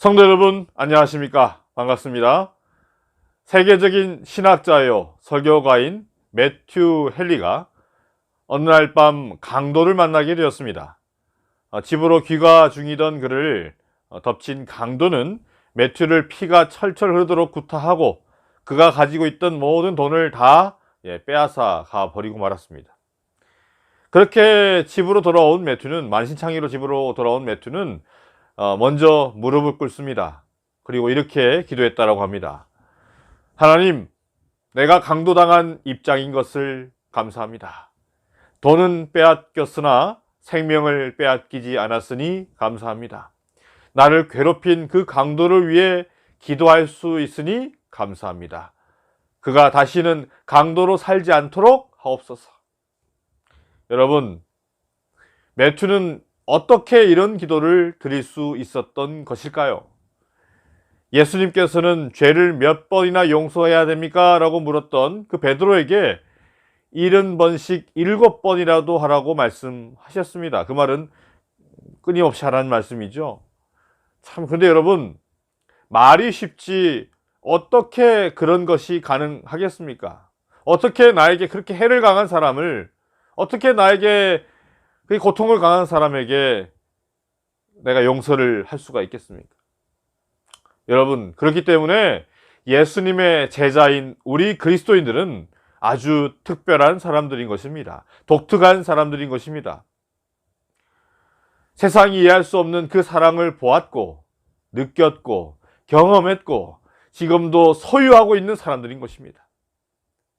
성도 여러분, 안녕하십니까? 반갑습니다. 세계적인 신학자요, 설교가인 매튜 헨리가 어느 날 밤 강도를 만나게 되었습니다. 어, 집으로 귀가 중이던 그를 어, 덮친 강도는 매튜를 피가 철철 흐르도록 구타하고 그가 가지고 있던 모든 돈을 다 예, 빼앗아 가 버리고 말았습니다. 그렇게 집으로 돌아온 매튜는 만신창이로 집으로 돌아온 매튜는 어, 먼저 무릎을 꿇습니다. 그리고 이렇게 기도했다라고 합니다. 하나님, 내가 강도당한 입장인 것을 감사합니다. 돈은 빼앗겼으나 생명을 빼앗기지 않았으니 감사합니다. 나를 괴롭힌 그 강도를 위해 기도할 수 있으니 감사합니다. 그가 다시는 강도로 살지 않도록 하옵소서. 여러분, 매튜는 어떻게 이런 기도를 드릴 수 있었던 것일까요? 예수님께서는 죄를 몇 번이나 용서해야 됩니까? 라고 물었던 그 베드로에게 70번씩 7번이라도 하라고 말씀하셨습니다. 그 말은 끊임없이 하라는 말씀이죠. 참, 근데 여러분, 말이 쉽지 어떻게 그런 것이 가능하겠습니까? 어떻게 나에게 그렇게 해를 강한 사람을, 어떻게 나에게 그 고통을 강한 사람에게 내가 용서를 할 수가 있겠습니까? 여러분, 그렇기 때문에 예수님의 제자인 우리 그리스도인들은 아주 특별한 사람들인 것입니다. 독특한 사람들인 것입니다. 세상이 이해할 수 없는 그 사랑을 보았고, 느꼈고, 경험했고, 지금도 소유하고 있는 사람들인 것입니다.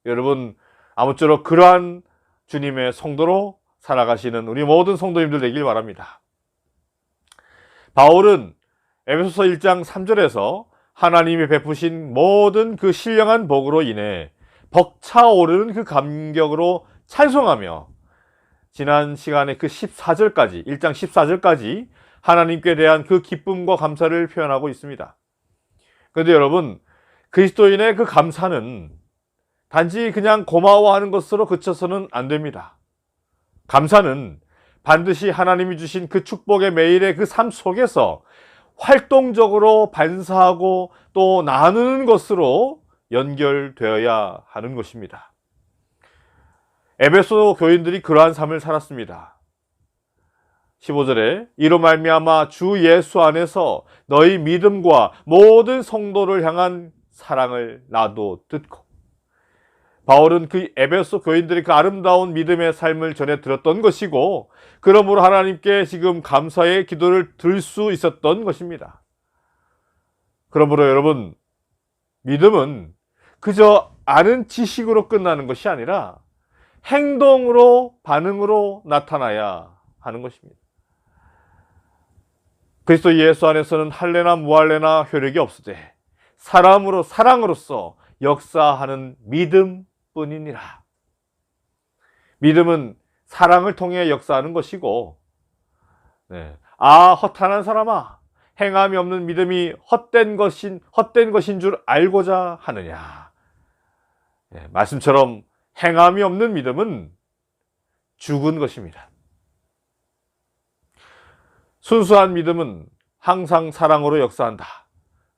여러분, 아무쪼록 그러한 주님의 성도로 살아가시는 우리 모든 성도님들 되길 바랍니다. 바울은 에베소서 1장 3절에서 하나님이 베푸신 모든 그 신령한 복으로 인해 벅차오르는 그 감격으로 찬송하며 지난 시간에 그 14절까지 1장 14절까지 하나님께 대한 그 기쁨과 감사를 표현하고 있습니다. 그런데 여러분 그리스도인의 그 감사는 단지 그냥 고마워하는 것으로 그쳐서는 안 됩니다. 감사는 반드시 하나님이 주신 그 축복의 매일의 그 삶 속에서 활동적으로 반사하고 또 나누는 것으로 연결되어야 하는 것입니다. 에베소 교인들이 그러한 삶을 살았습니다. 15절에 이로 말미암아 주 예수 안에서 너희 믿음과 모든 성도를 향한 사랑을 나도 듣고 바울은 그 에베소 교인들이 그 아름다운 믿음의 삶을 전해 들었던 것이고 그러므로 하나님께 지금 감사의 기도를 들 수 있었던 것입니다. 그러므로 여러분 믿음은 그저 아는 지식으로 끝나는 것이 아니라 행동으로 반응으로 나타나야 하는 것입니다. 그리스도 예수 안에서는 할례나 무할례나 효력이 없으되 사람으로 사랑으로서 역사하는 믿음 뿐이니라. 믿음은 사랑을 통해 역사하는 것이고, 네. 아, 허탄한 사람아, 행함이 없는 믿음이 헛된 것인, 헛된 것인 줄 알고자 하느냐. 네. 말씀처럼 행함이 없는 믿음은 죽은 것입니다. 순수한 믿음은 항상 사랑으로 역사한다.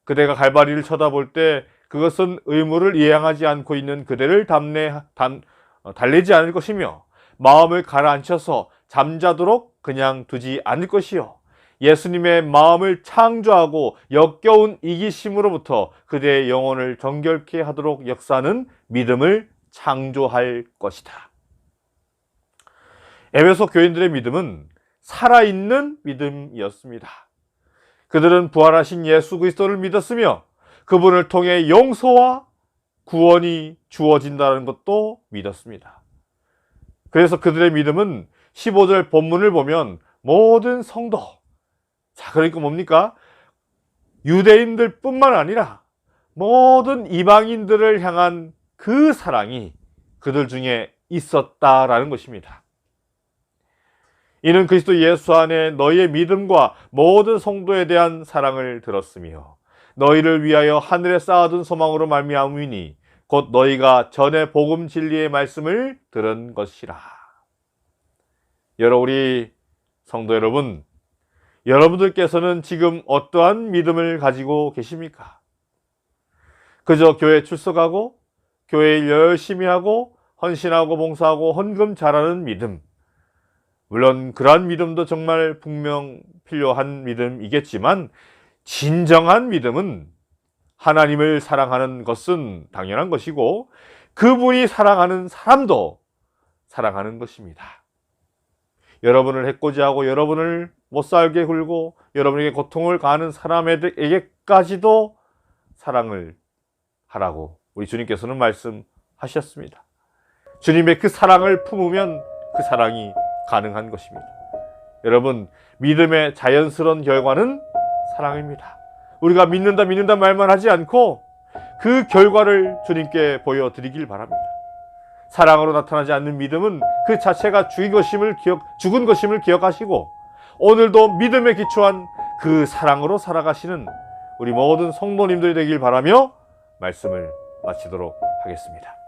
그대가 갈바리를 쳐다볼 때 그것은 의무를 이행하지 않고 있는 그대를 담내, 담, 어, 달래지 않을 것이며 마음을 가라앉혀서 잠자도록 그냥 두지 않을 것이요. 예수님의 마음을 창조하고 역겨운 이기심으로부터 그대의 영혼을 정결케 하도록 역사하는 믿음을 창조할 것이다. 에베소 교인들의 믿음은 살아있는 믿음이었습니다. 그들은 부활하신 예수 그리스도를 믿었으며 그분을 통해 용서와 구원이 주어진다는 것도 믿었습니다. 그래서 그들의 믿음은 15절 본문을 보면 모든 성도, 자, 그러니까 뭡니까? 유대인들 뿐만 아니라 모든 이방인들을 향한 그 사랑이 그들 중에 있었다라는 것입니다. 이는 그리스도 예수 안에 너희의 믿음과 모든 성도에 대한 사랑을 들었으며 너희를 위하여 하늘에 쌓아둔 소망으로 말미암으니 곧 너희가 전에 복음 진리의 말씀을 들은 것이라. 여러 우리 성도 여러분, 여러분들께서는 지금 어떠한 믿음을 가지고 계십니까? 그저 교회 출석하고 교회 일 열심히 하고 헌신하고 봉사하고 헌금 잘하는 믿음. 물론 그러한 믿음도 정말 분명 필요한 믿음이겠지만 진정한 믿음은 하나님을 사랑하는 것은 당연한 것이고 그분이 사랑하는 사람도 사랑하는 것입니다. 여러분을 해코지하고 여러분을 못 살게 굴고 여러분에게 고통을 가하는 사람에게까지도 사랑을 하라고 우리 주님께서는 말씀하셨습니다. 주님의 그 사랑을 품으면 그 사랑이 가능한 것입니다. 여러분, 믿음의 자연스러운 결과는 사랑입니다. 우리가 믿는다, 믿는다 말만 하지 않고 그 결과를 주님께 보여드리길 바랍니다. 사랑으로 나타나지 않는 믿음은 그 자체가 죽은 것임을 기억, 죽은 것임을 기억하시고 오늘도 믿음에 기초한 그 사랑으로 살아가시는 우리 모든 성도님들이 되길 바라며 말씀을 마치도록 하겠습니다.